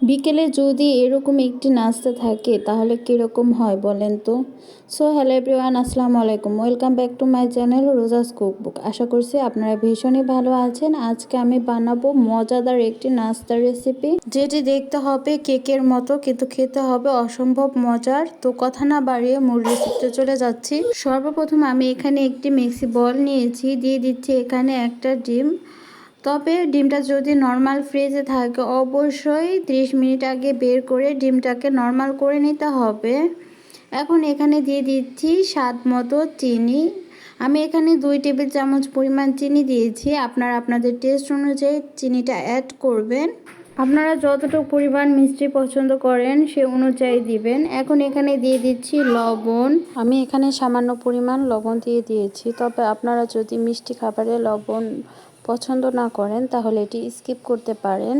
বিকেলে যদি এরকম একটি নাস্তা থাকে, তাহলে কীরকম হয় বলেন তো? সো হ্যালো এভরিওয়ান আসসালামু আলাইকুম। Welcome back to my channel Roza's cookbook আশা করছি আপনারা ভীষণই ভালো আছেন। আজকে আমি বানাবো মজাদার একটি নাস্তার রেসিপি যেটি দেখতে হবে কেকের মতো, কিন্তু খেতে হবে অসম্ভব মজার। তো কথা না বাড়িয়ে মূল রেসিপিতে চলে যাচ্ছি। সর্বপ্রথম আমি এখানে একটি মিক্সি বল নিয়েছি। দিয়ে দিচ্ছি এখানে একটা ডিম। তবে ডিমটা যদি নর্মাল ফ্রিজে থাকে, অবশ্যই 30 মিনিট আগে বের করে ডিমটাকে নর্মাল করে নিতে হবে। এখন এখানে দিয়ে দিচ্ছি স্বাদ মতো চিনি। আমি এখানে দুই টেবিল চামচ পরিমাণ চিনি দিয়েছি। আপনারা আপনাদের টেস্ট অনুযায়ী চিনিটা অ্যাড করবেন। আপনারা যতটুকু পরিমাণ মিষ্টি পছন্দ করেন, সে অনুযায়ী দিবেন। এখন এখানে দিয়ে দিচ্ছি লবণ। আমি এখানে সামান্য পরিমাণ লবণ দিয়ে দিয়েছি। তবে আপনারা যদি মিষ্টি খাবারে লবণ পছন্দ না করেন, তাহলে এটি স্কিপ করতে পারেন।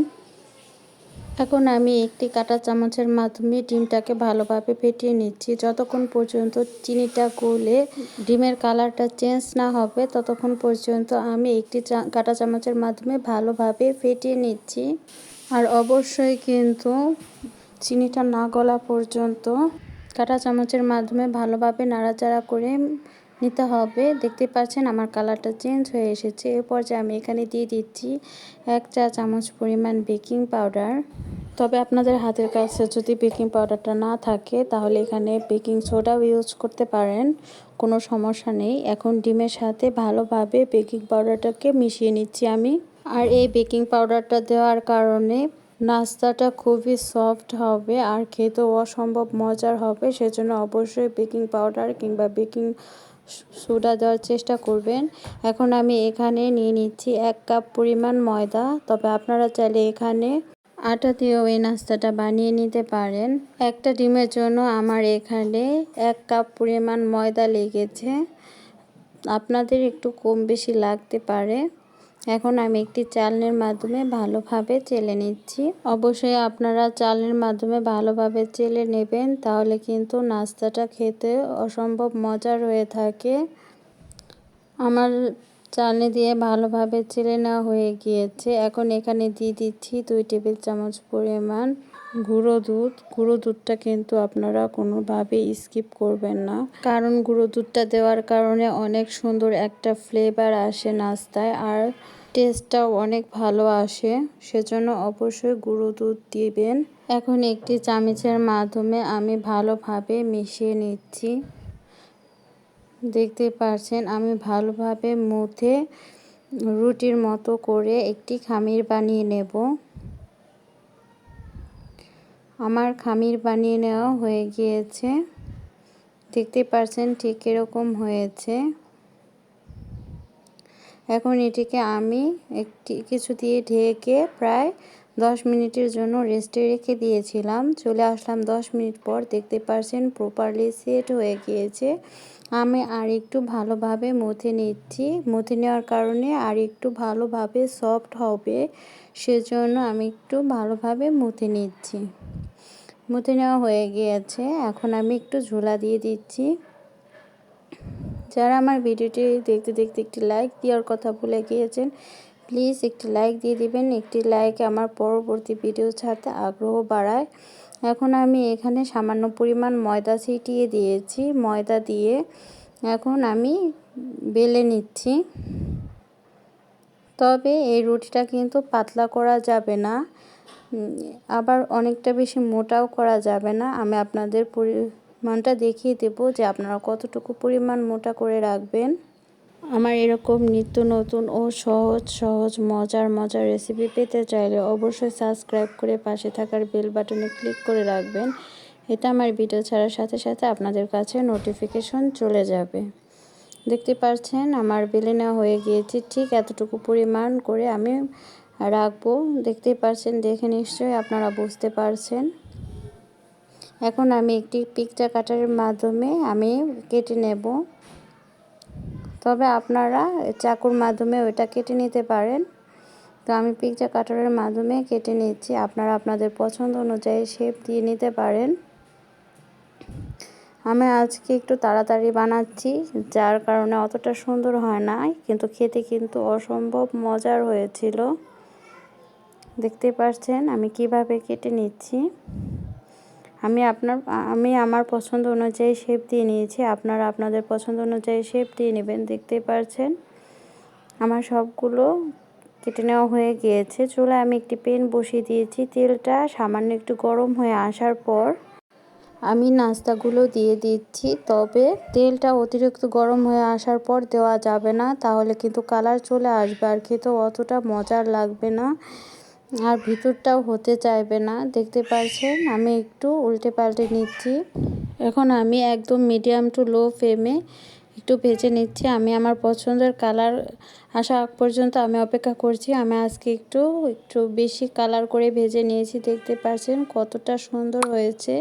এখন আমি একটি কাটা চামচের মাধ্যমে ডিমটাকে ভালোভাবে ফেটিয়ে নিচ্ছি। যতক্ষণ পর্যন্ত চিনিটা গলে ডিমের কালারটা চেঞ্জ না হবে, ততক্ষণ পর্যন্ত আমি একটি কাটা চামচের মাধ্যমে ভালোভাবে ফেটিয়ে নিচ্ছি। আর অবশ্যই কিন্তু চিনিটা না গলা পর্যন্ত কাটা চামচের মাধ্যমে ভালোভাবে নাড়াচাড়া করে নিতে হবে। দেখতে পাচ্ছেন আমার কালারটা চেঞ্জ হয়ে এসেছে। এ পর্যায়ে আমি এখানে দিয়ে দিচ্ছি এক চা চামচ পরিমাণ বেকিং পাউডার। তবে আপনাদের হাতের কাছে যদি বেকিং পাউডারটা না থাকে, তাহলে এখানে বেকিং সোডাও ইউজ করতে পারেন। কোনো সমস্যা নেই। এখন ডিমের সাথে ভালোভাবে বেকিং পাউডারটাকে মিশিয়ে নিচ্ছি আমি। আর এই বেকিং পাউডারটা দেওয়ার কারণে নাস্তাটা খুবই সফট হবে, আর খেতেও অসম্ভব মজার হবে। সেজন্য অবশ্যই বেকিং পাউডার কিংবা বেকিং সোডা দেওয়ার চেষ্টা করবেন। এখন আমি এখানে নিয়ে নিচ্ছি এক কাপ পরিমাণ ময়দা। তবে আপনারা চাইলে এখানে আটা দিয়েও এই নাস্তাটা বানিয়ে নিতে পারেন। একটা ডিমের জন্য আমার এখানে এক কাপ পরিমাণ ময়দা লেগেছে। আপনাদের একটু কম বেশি লাগতে পারে। এখন আমি একটি চালনের মাধ্যমে ভালোভাবে চেলে নিচ্ছি। অবশ্যই আপনারা চালনের মাধ্যমে ভালোভাবে চেলে নেবেন, তাহলে কিন্তু নাস্তাটা খেতে অসম্ভব মজার হয়ে থাকে। আমার চালনি দিয়ে ভালোভাবে চেলে নেওয়া হয়ে গিয়েছে। এখন এখানে দিয়ে দিচ্ছি দুই টেবিল চামচ পরিমাণ গুঁড়ো দুধ। গুঁড়ো দুধটা কিন্তু আপনারা কোনোভাবে স্কিপ করবেন না। কারণ গুঁড়ো দুধটা দেওয়ার কারণে অনেক সুন্দর একটা ফ্লেভার আসে নাস্তায় আর টেস্টটাও অনেক ভালো আসে। সেজন্য অবশ্যই গুঁড়ো দুধ দিবেন। এখন একটি চামচের মাধ্যমে আমি ভালোভাবে মিশিয়ে নিচ্ছি। দেখতে পাচ্ছেন আমি ভালোভাবে মুথে রুটির মতো করে একটি খামির বানিয়ে নেব। আমার খামির বানিয়ে নেওয়া হয়ে গিয়েছে। দেখতে পাচ্ছেন ঠিক এরকম হয়েছে। এখন এটিকে আমি একটি, কিছু দিয়ে ঢেকে প্রায় দশ মিনিটের জন্য রেস্টে রেখে দিয়েছিলাম। চলে আসলাম দশ মিনিট পর, দেখতে পারছেন প্রপারলি সেট হয়ে গিয়েছে। আমি আর একটু ভালোভাবে মথে নিচ্ছি। মথে নেওয়ার কারণে আর একটু ভালোভাবে সফট হবে, সেজন্য আমি একটু ভালোভাবে মথে নিচ্ছি। মথে নেওয়া হয়ে গিয়েছে। এখন আমি একটু ঝোলা দিয়ে দিচ্ছি। যারা আমার ভিডিওটি দেখতে দেখতে একটি লাইক দেওয়ার কথা ভুলে গিয়েছেন প্লিজ একটি লাইক দিয়ে দিবেন, একটি লাইক আমার পরবর্তী ভিডিও ছাড়তে আগ্রহ বাড়ায়। এখন আমি এখানে সামান্য পরিমাণ ময়দা ছিটিয়ে দিয়েছি। ময়দা দিয়ে এখন আমি বেলে নিচ্ছি। তবে এই রুটিটা কিন্তু পাতলা করা যাবে না। আবার অনেকটা বেশি মোটাও করা যাবে না। আমি আপনাদের পরিমাণটা দেখিয়ে দেবো যে আপনারা কতটুকু পরিমাণ মোটা করে রাখবেন। আমার এরকম নিত্য নতুন ও সহজ সহজ, মজার মজার রেসিপি পেতে চাইলে অবশ্যই সাবস্ক্রাইব করে পাশে থাকার বেল বাটনে ক্লিক করে রাখবেন। এটা আমার ভিডিও ছাড়ার সাথে সাথে আপনাদের কাছে নোটিফিকেশন চলে যাবে। দেখতে পাচ্ছেন, আমার বেলে নেওয়া হয়ে গিয়েছে। ঠিক এতটুকু পরিমাণ করে আমি রাখব। দেখতে পাচ্ছেন, দেখে নিশ্চয়ই আপনারা বুঝতে পারছেন। এখন আমি একটি পিকচার কাটারের মাধ্যমে আমি কেটে নেব। তবে আপনারা চাকুর মাধ্যমে ওইটা কেটে নিতে পারেন। তো আমি পিকচার কাটারের মাধ্যমে কেটে নিচ্ছি। আপনারা আপনাদের পছন্দ অনুযায়ী শেপ দিয়ে নিতে পারেন। আমি আজকে একটু তাড়াতাড়ি বানাচ্ছি, যার কারণে অতটা সুন্দর হয় না, কিন্তু খেতে কিন্তু অসম্ভব মজার হয়েছিল। দেখতে পাচ্ছেন আমি কীভাবে কেটে নিচ্ছি। আমি আপনার, আমি আমার পছন্দ অনুযায়ী শেপ দিয়ে নিয়েছি। আপনারা আপনাদের পছন্দ অনুযায়ী শেপ দিয়ে নেবেন দেখতে পাচ্ছেন আমার সবগুলো কেটে নেওয়া হয়ে গিয়েছে। চুলায় আমি একটি পেন বসিয়ে দিয়েছি। তেলটা সামান্য একটু গরম হয়ে আসার পর আমি নাস্তাগুলো দিয়ে দিচ্ছি। তবে তেলটা অতিরিক্ত গরম হয়ে আসার পর দেওয়া যাবে না, তাহলে কিন্তু কালার চলে আসবে আর খেতেও অতটা মজার লাগবে না। আর ভিতরটাও হতে চাইবে না, দেখতে পাচ্ছেন আমি একটু উল্টে পাল্টে নিচ্ছি। এখন আমি একদম মিডিয়াম টু লো ফ্লেমে একটু ভেজে নিচ্ছি। আমি আমার পছন্দের কালার আসা পর্যন্ত আমি অপেক্ষা করছি। আমি আজকে একটু একটু বেশি কালার করে ভেজে নিয়েছি, দেখতে পাচ্ছেন কতটা সুন্দর হয়েছে।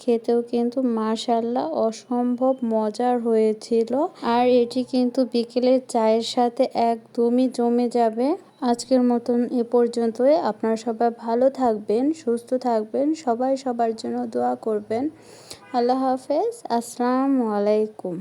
খেতেও কিন্তু মাশাল্লাহ অসম্ভব মজার হয়েছিল। আর এটি কিন্তু বিকেলের চায়ের সাথে একদমই জমে যাবে। আজকের মতন এ পর্যন্তই। আপনারা সবাই ভালো থাকবেন, সুস্থ থাকবেন, সবাই সবার জন্য দোয়া করবেন। আল্লাহ হাফেজ। আসসালামু আলাইকুম।